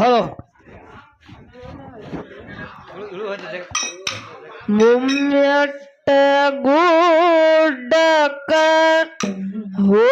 ধরো। মুমিয়াটা গুডাকা হো।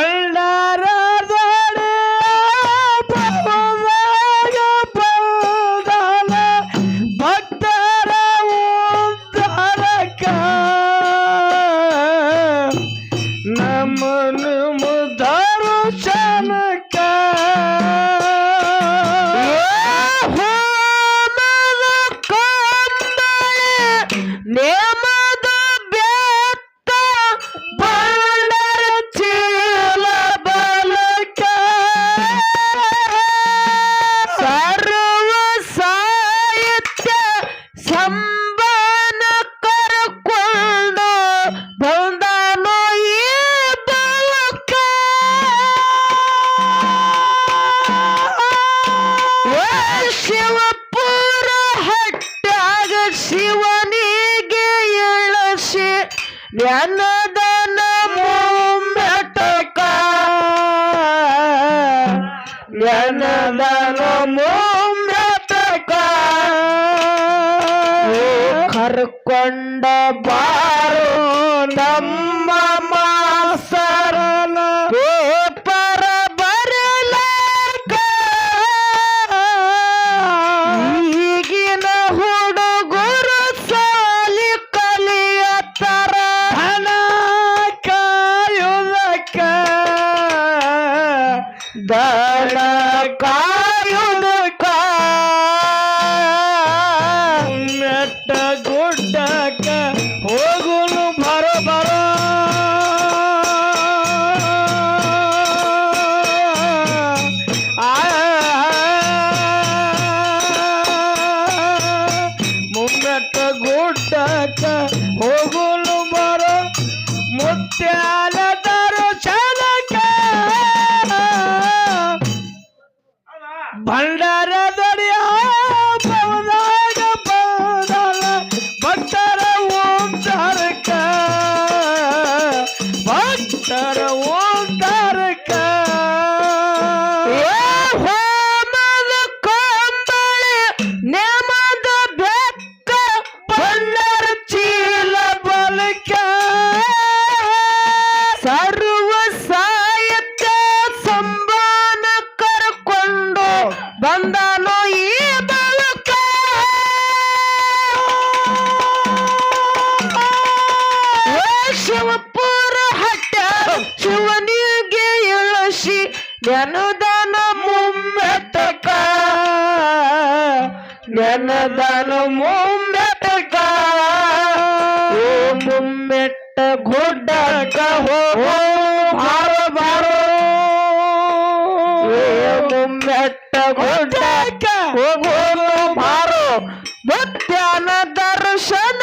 ಕಳ್ಳರ ಗಣದನ ಮುಂಬೆಟಕ. ಗಣದನ ಮುಂಬೆಟಕ. ಕರ್ಕೊಂಡ ಬಾ ದಳ ಕಾ ಶರವು ಮಠ ಹೋಗೋ ಬಾರ ಬಾರೋ ಮುಮ್ಮೆಟ್ಟ ಗುಡ್ಡಕ್ಕೆ ಹೋಗೋ ಭಾರೋ ಮುತ್ಯಾನ ದರ್ಶನ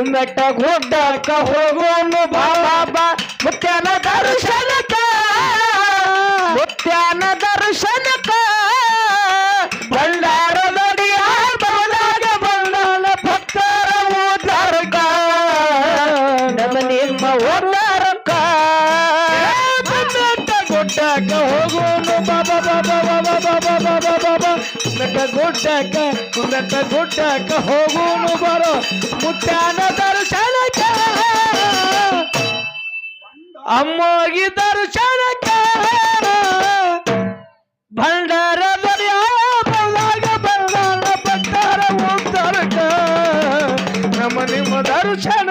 ಗುಮ್ಮೆಟ್ಟ ಗುಡ್ಡಕ್ಕ ಹೋಗೋನು ಬಾಬಾ ಮುತ್ಯಾನ ದರ್ಶನಕ್ಕ ಮುತ್ಯಾನ ದರ್ಶನಕ್ಕ ಗುಡ್ಡಕ್ಕ ಕುಂದತ್ತ ಗುಡ್ಡಕ್ಕ ಹೋಗೋನು ಬರೋ ಮುಟ್ಟಾನ ದರ್ಶನಕ್ಕ. ಅಮ್ಮಗಿ ದರ್ಶನಕ್ಕ. ಭಂಡಾರ ಬಂದಾಗ ಬಂದಾರ ಹೋಗ್ತಾರಕ್ಕ ನಮ್ಮ ನಿಮ್ಮ ದರ್ಶನ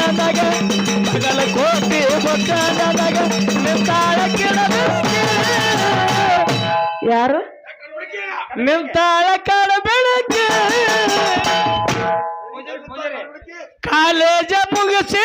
ಕಿಡದಾಗ ಬಗಲ ಕೋಟಿ ಬೊಕ್ಕನದಾಗ ನಿಂತಾಳ ಕಿಡದ ಯಾರು? ನಿಂತಾಳ ಕಡ ಬೆಳಗ್ಗೆ. ಕಾಲೇಜ ಮುಗಿಸಿ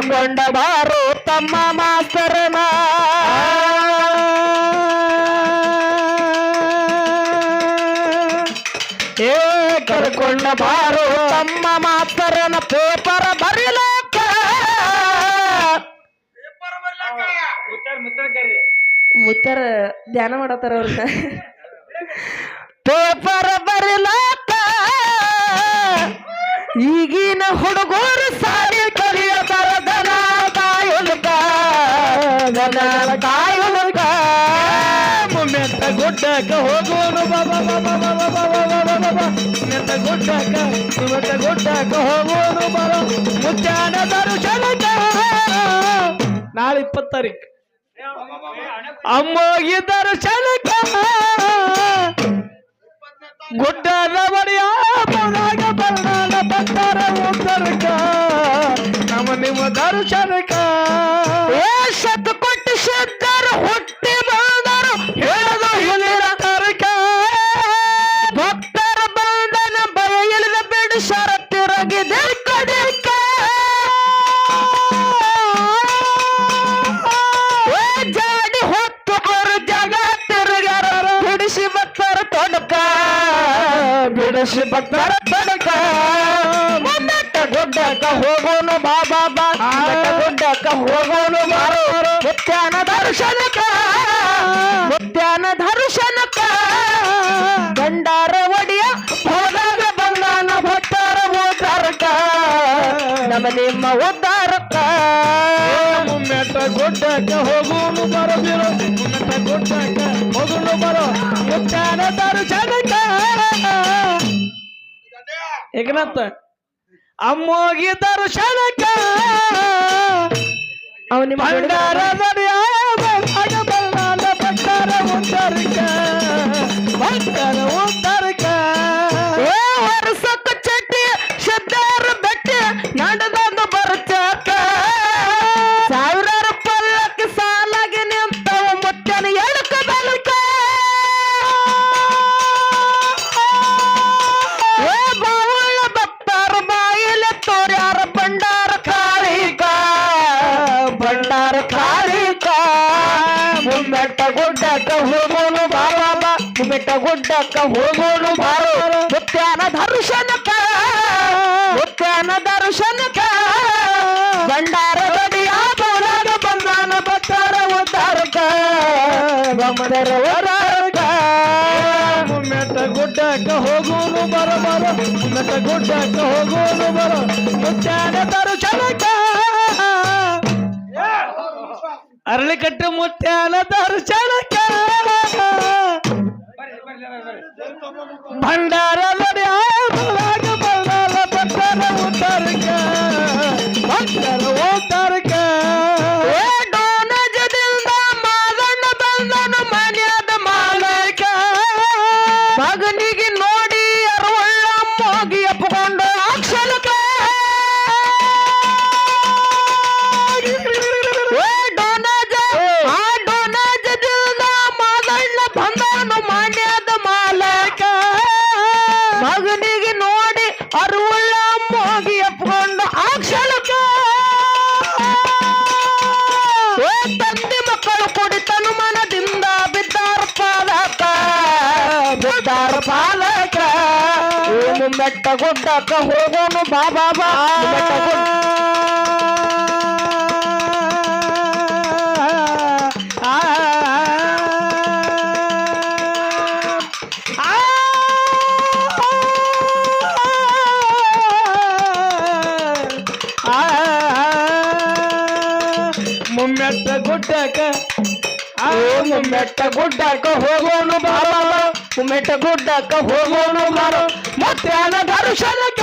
ಕೊಂಡ ಬಾರು ತಮ್ಮ ಮಾಸ್ತರನ ಏ ಕರ್ಕೊಂಡ ಬಾರೋ ತಮ್ಮ ಮಾಸ್ತರನ ಪೇಪರ್ ಬರಿಲಕ್ಕ ಮುತ್ತರ ಧ್ಯಾನ ಮಾಡತ್ತಾರ ಅವ್ರನ್ನ. ಪೇಪರ್ ಬರಿಲಾಕ ಈಗಿನ ಹುಡುಗರು ಸಾರಿ ಗುಡ್ಡಕ್ಕ ಬಾಬಾ ಮೆತ್ತ ಗುಡ್ಡಕ್ಕ ಮೆತ್ತ ಗುಡ್ಡಕ್ಕ ಹೋಗೋನು ಬರ ಮುಚ್ಚಾನ ದರ್ಶನಕ್ಕ ನಾಳೆ ಇಪ್ಪತ್ತು ತಾರೀಕು ಅಮ್ಮೋಗಿ ದರ್ಶನಕ್ಕ ಗುಡ್ಡದ ಬಡಿಯ ಮನಾಗ ಬರ್ನಾಳ ಬಂದಾರ ಉತ್ತರಕ್ಕ ನಮ್ಮ ನಿಮ್ಮ ದರ್ಶನಕ ಏ ಶತ ಕೊಟ್ಟು ಶುದ್ಧರು ಹುಟ್ಟಿ ಬಿಡಿಸಿ ಭಕ್ತರ ತೊಡಕ ಬೆಟ್ಟ ಗುಡ್ಡಕ್ಕ ಹೋಗೋನು ಬಾಬಾ ಬಾ ಬೆಟ್ಟ ಗುಡ್ಡಕ್ಕ ಹೋಗೋನು ಬಾರೋ ಮುತ್ಯಾನ ದರ್ಶನಕ್ಕ ಮುತ್ಯಾನ ದರ್ಶನಕ್ಕ ಗಂಡಾರ ಒಡಿಯ ಹೋದಾಗ ಬಂದಾನ ಭಕ್ತರ ಉದ್ದಾರಕ್ಕ ನಮ್ಮ ನಿಮ್ಮ ಉದ್ದಾರಕ್ಕ ಮುಮ್ಮೆಟ್ಟ ಗುಡ್ಡಕ್ಕ ಹೋಗುನು ಬರೋ ಬಿರೋ ಮುಮ್ಮೆಟ್ಟ ಗುಡ್ಡಕ್ಕ ಹೋಗುನು ಬರೋ ಮುಚ್ಚಾನ ದರ್ಶನಕ್ಕ ಏಕನಾಥ ಅಮ್ಮೋಗಿ ದರ್ಶನಕ್ಕ ಅವ ಭಂಡಾರ ಭಂಡಾರ ದಡಿಯ ಭಂಡಾರ ಬಲ್ಲಾಲ ಗಮದರ ಉದ್ದಾರಕ ಮುಮ್ಮೆಟ್ಟ ಗುಡ್ಡಕ್ಕ ಹೋಗುನು ಬರೋ ಬರೋ ಮುಮ್ಮೆಟ್ಟ ಗುಡ್ಡಕ್ಕ ಹೋಗುನು ಬರೋ ಮುಚ್ಚಾನ ದರ್ಶನಕ್ಕ ಅರಳಿಕಟ್ಟ ಮುತ್ಯಾನ ದರ್ಶನಕ್ಕ ಭಂಡಾರ ನಡಿಯ ಏ ಮುಮ್ಮೆಟ್ಟ ಗುಡ್ಡಕ್ಕ ಹೋಗೋನು ಬಾಬಾ ಬಾ ಮುಮ್ಮೆಟ್ಟ ಗುಡ್ಡ ಮುಮ್ಮೆಟ್ಟ ಗುಡ್ಡಕ್ಕ ಏ ಮುಮ್ಮೆಟ್ಟ ಗುಡ್ಡಕ್ಕ ಹೋಗೋನು ಬಾಬಾ ಮುಮ್ಮೆಟ್ಟ ಗುಡ್ಡಕ್ಕ ಹೋಗೋನು ಬಾರೋ, ಮಧ್ಯಾಹ್ನ ದರ್ಶನಕ್ಕ.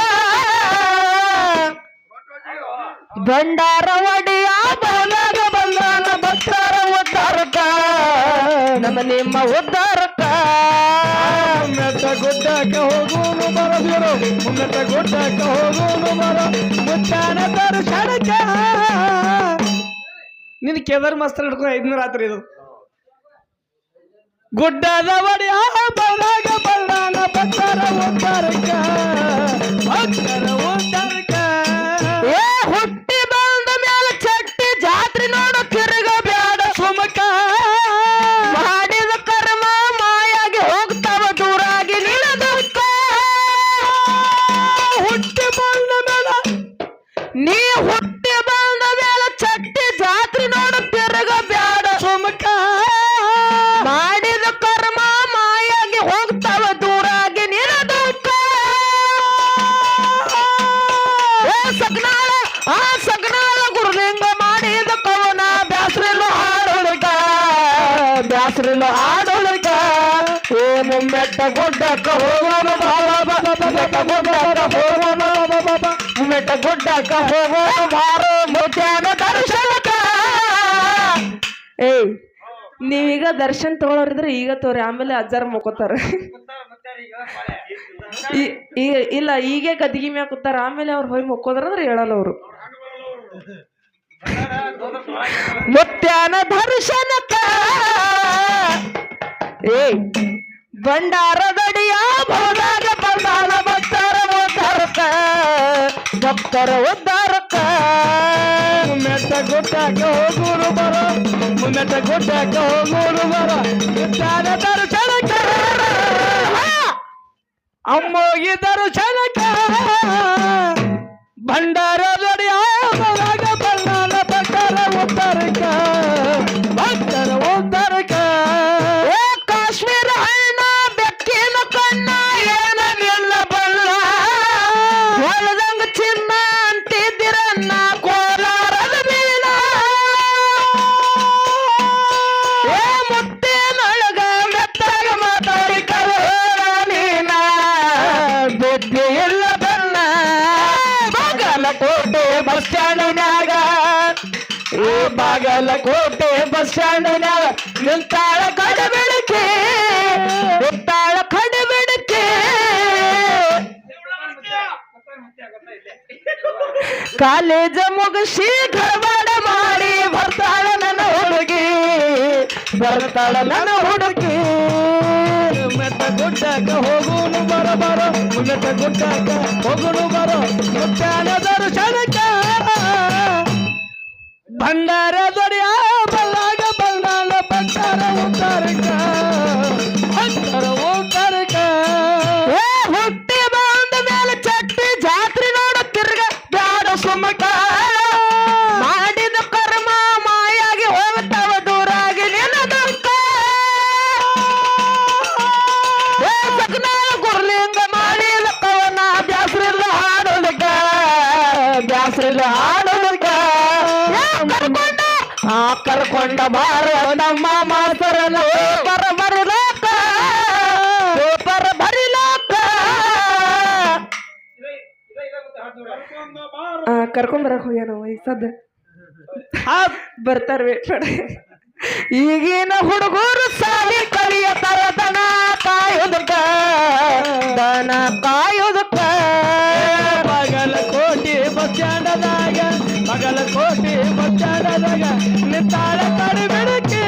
ಭಂಡಾರ ಒಡೆಯ ಬಾಲಾಗ ಬಂದಾನ ಭಕ್ತರ ಉದ್ದಾರಕ ನಮ್ಮ ನಿಮ್ಮ ಉದ್ದಾರಕ್ಕ ಮೆಟ ಗುಡ್ಡಕ್ಕ ಹೋಗೋನು ಬರದಿರು ಉನ್ನತ ಮುಮ್ಮೆಟ್ಟ ಗುಡ್ಡಕ್ಕ ಹೋಗೋನು ಬರೋ ಮುಚ್ಚಾನ ದರ್ಶನಕ್ಕ. ನಿನ್ ಕೇದಾರ್ ಮಾಸ್ತರ್ ಹಿಡ್ಕೊ ಐದ್ನೂರ ರಾತ್ರಿ ಇದು. ಗುಡ್ಡದ ಒಡೆಯ ಬಲಾಗ ಬಲ್ಲಾನ ಭಕ್ತರ ಉದ್ದಾರಕ್ಕ ಭಕ್ತರ ಉದ್ದಾರಕ್ಕ ಏಯ್, ನೀವೀಗ ದರ್ಶನ್ ತಗೊಳೋರಿದ್ರೆ ಈಗ ತೋರಿ, ಆಮೇಲೆ ಅಜ್ಜಾರ ಮುಕ್ಕೋತಾರ ಇಲ್ಲ, ಈಗ ಗದ್ದಿಗೆ ಮ್ಯಾಗ ಕೂತಾರ ಆಮೇಲೆ ಅವ್ರು ಹೋಗಿ ಮುಕ್ಕೋದ್ರಂದ್ರೆ ಹೇಳಲ್ಲ ಅವರು. ಮುತ್ಯಾನ ದರ್ಶನಕ ಏಯ್ ಭಂಡಾರದಡಿಯ ಬಂಡಾರ ಬಂಡಾರ ಭಕ್ತರ ಉದ್ಧಾರಕ್ಕ ಭಕ್ತರ ಉದ್ದಾರಕ್ಕ. ಮೆಟ್ಟ ಗುಡ್ಡಕ್ಕೆ ಹೋಗುರು ಬರ. ಮೆಟ್ಟ ಗುಡ್ಡಕ್ಕೆ ಹೋಗುರು ಬರ. ಮುತ್ತಾನ ದರ್ಶನಕ್ಕ. ಅಮ್ಮೋಗಿ ದರ್ಶನಕ್ಕ. ಭಂಡಾರದಡಿ ಬಸ್ ಸ್ಟ್ಯಾಂಡಿನಾಗ ನಿಂತಾಳ ಕಡಬಿಡಕೆ ನಿಂತಾಳ ಕಡಬಿಡಕೆ ಕಾಲೇಜ ಮುಗಿಸಿ ಘರವಾಡ ಮಾಡಿ ಬರ್ತಾಳ ನನ್ನ ಹುಡುಗಿ ಬರ್ತಾಳ ನನ್ನ ಹುಡುಗಿ ಮುಮ್ಮೆಟ್ಟ ಗುಡ್ಡಕ್ಕ ಹೋಗುನು ಬರ ಬರ ಮುಮ್ಮೆಟ್ಟ ಗುಡ್ಡಕ್ಕ ಹೋಗುನು ಬರ ಮುತ್ತಾನ ದರ್ಶನಕ್ಕ ಭಂಡಾರ ದೊರೆಯ ಬಲ್ಲಾಗ ಕರ್ಕೊಂಡ ಬರಕ್ ಪೇಪರ್ ಬರಿಲಾಕ ಪೇಪರ್ ಬರಿಲಾಕ ಈಗ ಸದ್ದ ಬರ್ತಾರ ವೇಟ್ ಮಾಡಿ ಈಗಿನ ಹುಡುಗರು ಸಾಲಿ ಕಲಿಯತಾರ ದನ ಕಾಯೋದಕ್ಕ ದನ ಕಾಯೋದಕ್ಕ ಬಾಗಲಕೋಟೆ ಕೋಟಿ ಸ್ಟ್ಯಾಂಡದಾಗ ಮಗಲ ಕೋಟಿ ಸ್ಟ್ಯಾಂಡದಾಗ. ನಿಂತಾಳ ಕಡಿಬಿಡಕ್ಕೆ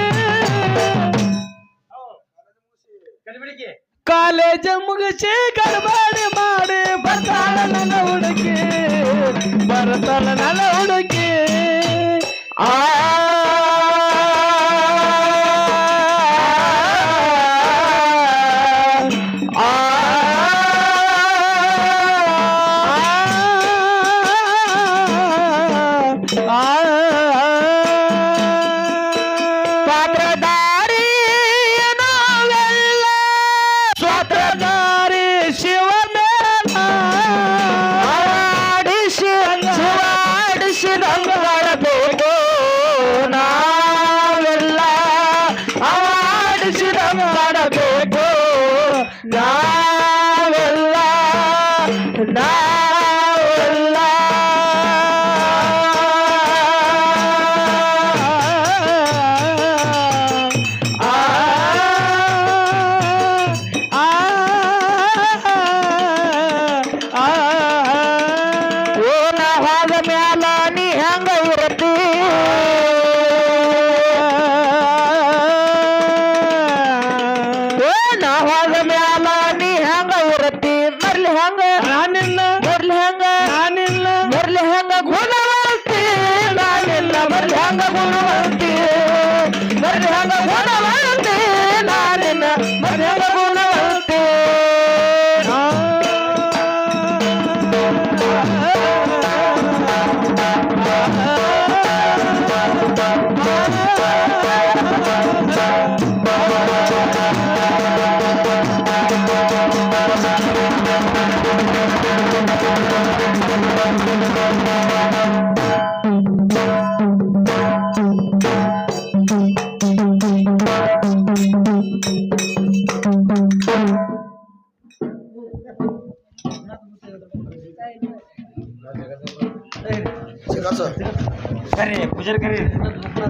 ಕಾಲೇಜ್ ಮುಗಿಸಿ ಗಡಬಾಡಿ ಮಾಡಿ ಬರ್ತಾಳ ನನ್ನ ಹುಡುಗಿ. ಬರ್ತಾಳ ನನ್ನ ಹುಡುಗಿ. ಆ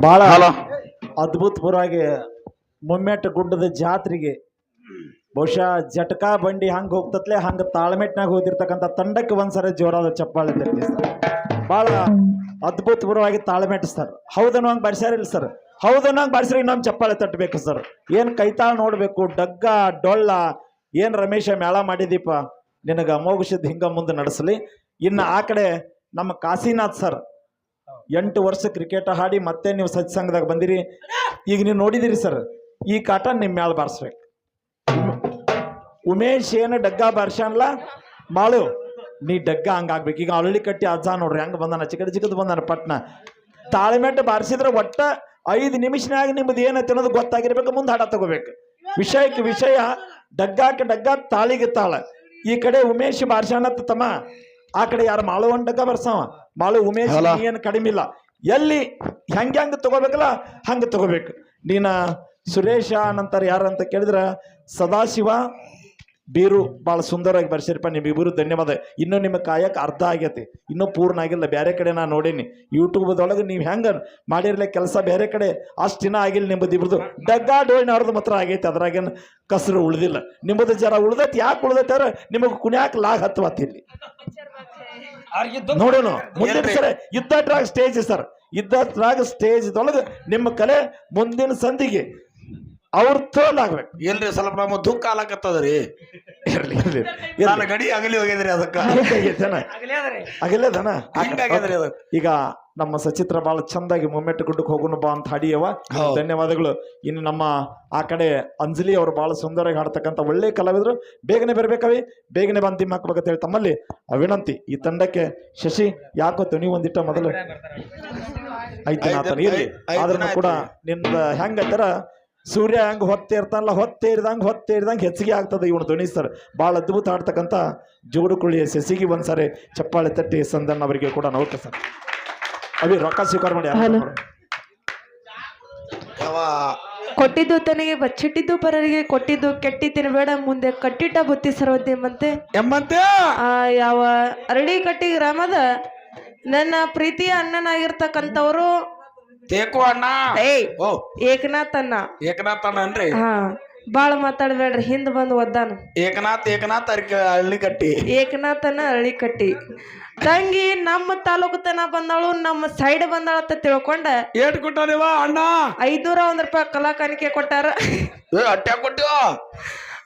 ಬಹಳ ಅದ್ಭುತಪುರಾಗಿ ಗುಡ್ಡದ ಜಾತ್ರೆಗೆ ಬಹುಶಃ ಜಟಕಾ ಬಂಡಿ ಹಂಗೆ ಹೋಗ್ತತ್ಲೆ ಹಂಗೆ ತಾಳ್ಮೆಟ್ನಾಗ ಹೋಗಿರ್ತಕ್ಕಂಥ ತಂಡಕ್ಕೆ ಒಂದ್ಸರಿ ಜೋರಾದ ಚಪ್ಪಾಳೆ ತಟ್ಟಿ ಸರ್ ಭಾಳ ಅದ್ಭುತಪೂರ್ವವಾಗಿ ತಾಳ್ಮೆಟ್ ಸರ್. ಹೌದನ್ನು ಹಂಗೆ ಬರ್ಸ್ಯಾರಿಲ್ಲ ಸರ್. ಹೌದನ್ನು ಹಂಗೆ ಬರ್ಸ್ರಿ ಇನ್ನೊಂದು ಚಪ್ಪಾಳೆ ತಟ್ಟಬೇಕು ಸರ್. ಏನು ಕೈತಾಳ ನೋಡಬೇಕು ಡಗ್ಗ ಡೊಳ್ಳ ಏನು ರಮೇಶ ಮೇಳ ಮಾಡಿದೀಪ ನಿನಗೆ ಅಮೋಘಿಸಿದ ಹಿಂಗೆ ಮುಂದೆ ನಡೆಸಲಿ. ಇನ್ನು ಆ ಕಡೆ ನಮ್ಮ ಕಾಶಿನಾಥ್ ಸರ್ ಎಂಟು ವರ್ಷ ಕ್ರಿಕೆಟ್ ಆಡಿ ಮತ್ತೆ ನೀವು ಸತ್ಸಂಗದಾಗ ಬಂದಿರಿ. ಈಗ ನೀವು ನೋಡಿದಿರಿ ಸರ್ ಈ ಕಾಟ ನಿಮ್ಮ ಮ್ಯಾಲ ಬಾರಿಸ್ಬೇಕು. ಉಮೇಶ್ ಏನು ಡಗ್ಗ ಬಾರಿಸಲ್ಲ ಮಾಳು, ನೀ ಡಗ್ಗ ಹಂಗಾಗ್ಬೇಕು ಈಗ ಅಳ್ಳಿ ಕಟ್ಟಿ ಅಜ್ಜ ನೋಡ್ರಿ, ಹೆಂಗೆ ಬಂದಾನ, ಚಿಕ್ಕದ ಚಿಕ್ಕದ ಬಂದಾನ ಪಟ್ನ. ತಾಳ್ಮೆಟ್ಟು ಬಾರಿಸಿದ್ರೆ ಒಟ್ಟ ಐದು ನಿಮಿಷನಾಗ ನಿಮ್ದು ಏನೈತೆ ತಿನ್ನೋದು ಗೊತ್ತಾಗಿರ್ಬೇಕು, ಮುಂದೆ ಹಾಡ ತಗೋಬೇಕು. ವಿಷಯಕ್ಕೆ ವಿಷಯ ಡಗ್ಗಾಕ ಡಗ್ಗ, ತಾಳಿಗೆ ತಾಳ. ಈ ಕಡೆ ಉಮೇಶ್ ಬಾರ್ಸ್ಯಾನತ್ತ ತಮ್ಮ. ಆ ಕಡೆ ಯಾರು ಮಾಳು ಒಂದು ಡಗ್ಗ ಬರ್ಸವ ಮಾಳು ಉಮೇಶ್ ಏನು ಕಡಿಮೆ ಇಲ್ಲ. ಎಲ್ಲಿ ಹೆಂಗೆ ಹೆಂಗೆ ತಗೋಬೇಕಲ್ಲ ಹಂಗೆ ತಗೋಬೇಕು. ನೀನ ಸುರೇಶ ನಂತರ ಯಾರು ಅಂತ ಕೇಳಿದ್ರ? ಸದಾಶಿವ ಬೀರು ಭಾಳ ಸುಂದರವಾಗಿ ಬರ್ಸಿರಪ್ಪ ನಿಮಗಿಬ್ಬರು ಧನ್ಯವಾದ. ಇನ್ನೂ ನಿಮ್ಮ ಕಾಯಕ್ಕೆ ಅರ್ಧ ಆಗೈತಿ. ಇನ್ನೂ ಪೂರ್ಣ ಆಗಿಲ್ಲ. ಬೇರೆ ಕಡೆ ನಾನು ನೋಡೀನಿ. ಯೂಟ್ಯೂಬ್ದೊಳಗೆ ನೀವು ಹೆಂಗೆ ಮಾಡಿರ್ಲಿ ಕೆಲಸ ಬೇರೆ ಕಡೆ ಅಷ್ಟು ದಿನ ಆಗಿಲ್ಲ ನಿಮ್ಮದು ಇಬ್ರದ್ದು ಡಗ್ಗ ಡೋಳಿನವ್ರದ್ದು ಮಾತ್ರ ಆಗೈತಿ. ಅದ್ರಾಗೇನು ಕಸರು ಉಳ್ದಿಲ್ಲ. ನಿಮ್ಮದು ಜರ ಉಳ್ದೈತಿ ಯಾಕೆ ಉಳ್ದೈತೆ ಅಂದ್ರೆ ನಿಮಗೆ ಕುಣ್ಯಾಕೆ ಲಾಗ್ ಹತ್ತು ಇಲ್ಲಿ. ನೋಡೋಣ. ಮುಂದಿನ ಸರ ಸ್ಟೇಜ್ ಸರ್. ಇದ್ದಟ್ರಾಗ ಸ್ಟೇಜ್ ಒಳಗೆ ನಿಮ್ಮ ಕಲೆ ಮುಂದಿನ ಸಂಧಿಗೆ ಅವ್ರ ತೋಲ್ ಆಗ್ಬೇಕು. ಎಲ್ರಿ ಸ್ವಲ್ಪ ನಮ್ಮ ದುಃಖ ಆಲಕತ್ತದ್ರಿ ಇರ್ಲಿ ಇರ್ಲಿ. ನಾನು ಗಡಿ ಅಗಲಿ ಹೋಗಿದ್ರಿ ಅದಕ್ಕೆ. ಅಗಲೇದನ ಹಿಂಗಾಗ್ಯದ್ರಿ ಅದು. ಈಗ ನಮ್ಮ ಸಚಿತ್ರ ಬಹಳ ಚಂದಾಗಿ ಮೊಮ್ಮೆಟ್ಟು ಗುಡ್ಡಕ್ಕೆ ಹೋಗೋಣ ಬಾ ಅಂತ ಹಾಡಿಯವ. ಧನ್ಯವಾದಗಳು. ಇನ್ನು ನಮ್ಮ ಆ ಕಡೆ ಅಂಜಲಿ ಅವರು ಬಹಳ ಸುಂದರವಾಗಿ ಹಾಡ್ತಕ್ಕಂಥ ಒಳ್ಳೆ ಕಲಾವಿದರು. ಬೇಗನೆ ಬರ್ಬೇಕವಿ ಬೇಗನೆ ಬಂದು ದಿಮ್ಮ ಹಾಕ್ಬೇಕಂತ ಹೇಳಿ ತಮ್ಮಲ್ಲಿ ವಿನಂತಿ ಈ ತಂಡಕ್ಕೆ ಶಶಿ ಯಾಕೋ ನೀವು ಒಂದಿಟ್ಟ ಮೊದಲು. ಐತಿ ಇರ್ಲಿ. ಆದ್ರೂ ಕೂಡ ಹೆಂಗ ಹೆಂಗೈತರ ಸೂರ್ಯ ಹಂಗೆ ಹೊತ್ತೇರ್ತಾನಲ್ಲ ಹೊತ್ತೇರಿದಂಗೆ ಹೊತ್ತೇರಿದಂಗೆ ಹೆಚ್ಚಿಗೆ ಆಗ್ತದೆ ಇವನು ಧ್ವನಿ ಸರ್. ಭಾಳ ಅದ್ಭುತ ಆಡ್ತಕ್ಕಂಥ ಜೋಡುಕುಳಿಯ ಸಸಿಗೆ ಒಂದ್ಸಾರಿ ಚಪ್ಪಾಳೆ ತಟ್ಟಿ ಸಂದನ್ ಅವರಿಗೆ ಕೂಡ ನೌಕ ಸರ್. ಅವಿ ರೊಕ್ಕ ಸ್ವೀಕಾರ ಮಾಡಿ ಕೊಟ್ಟಿದ್ದು ತನಗೆ ಬಚ್ಚಿಟ್ಟಿದ್ದು ಪರರಿಗೆ ಕೊಟ್ಟಿದ್ದು ಕೆಟ್ಟಿ ತಿನ್ಬೇಡ ಮುಂದೆ ಕಟ್ಟಿಟ್ಟ ಬುತ್ತಿ ಸರ್ವದ್ಯಮಂತೆ ಎಂಬಂತೆ? ಆ ಯಾವ ಅರಳಿ ಕಟ್ಟಿ ಗ್ರಾಮದ ನನ್ನ ಪ್ರೀತಿಯ ಅಣ್ಣನಾಗಿರ್ತಕ್ಕಂಥವ್ರು ತೇಕು ಅಣ್ಣ ಏಯ್ ಓ. ಏಕನಾಥ್ ಅಣ್ಣ ಏಕನಾಥ್ ಅಣ್ಣ ಅನ್ರಿ ಹಾ ಬಾಳ ಮಾತಾಡ್ಬೇಡ್ರಿ ಹಿಂದ್ ಬಂದು ಒದ್ದಾನ. ಏಕನಾಥ್ ಏಕನಾಥ್ ಅರ್ಕ ಹಳ್ಳಿ ಕಟ್ಟಿ ಏಕನಾಥನ ಅರಳಿ ಕಟ್ಟಿ ತಂಗಿ ನಮ್ಮ ತಾಲೂಕು ತನ ಬಂದಳು ನಮ್ಮ ಸೈಡ್ ಬಂದಾಳ ಅಂತ ತಿಳ್ಕೊಂಡ ಏಟ್ ಕೊಟ್ಟಾರಿವ ಅಣ್ಣ? ಐದ್ನೂರ ಒಂದ್ ರೂಪಾಯಿ ಕಲಾ ಕಾಣಿಕೆ ಕೊಟ್ಟಾರ. ಏ ಅಟ್ಟ ಕೊಟ್ಟಿವ?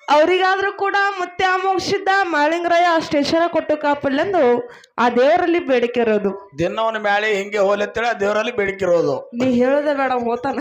ಅವರಿಗಾದ್ರೂ ಕೂಡ ಮತ್ತೆ ಅಮೋಕ್ಷಿದ್ದ ಮಾಳಿಂಗರಾಯ ಸ್ಟೇಷನ್ ಕೊಟ್ಟು ಕಾಪಲ್ಲೆಂದು ಆ ದೇವರಲ್ಲಿ ಬೇಡಿಕೆ ಇರೋದು ದಿನವನ್ನು ಮ್ಯಾಲೆ ಹಿಂಗೆ ಹೋಲತ್ತೇಳಿ ದೇವರಲ್ಲಿ ಬೇಡಿಕೆ ಇರೋದು ನೀ ಹೇಳೋದೇ ಬೇಡ ಹೋತಾನ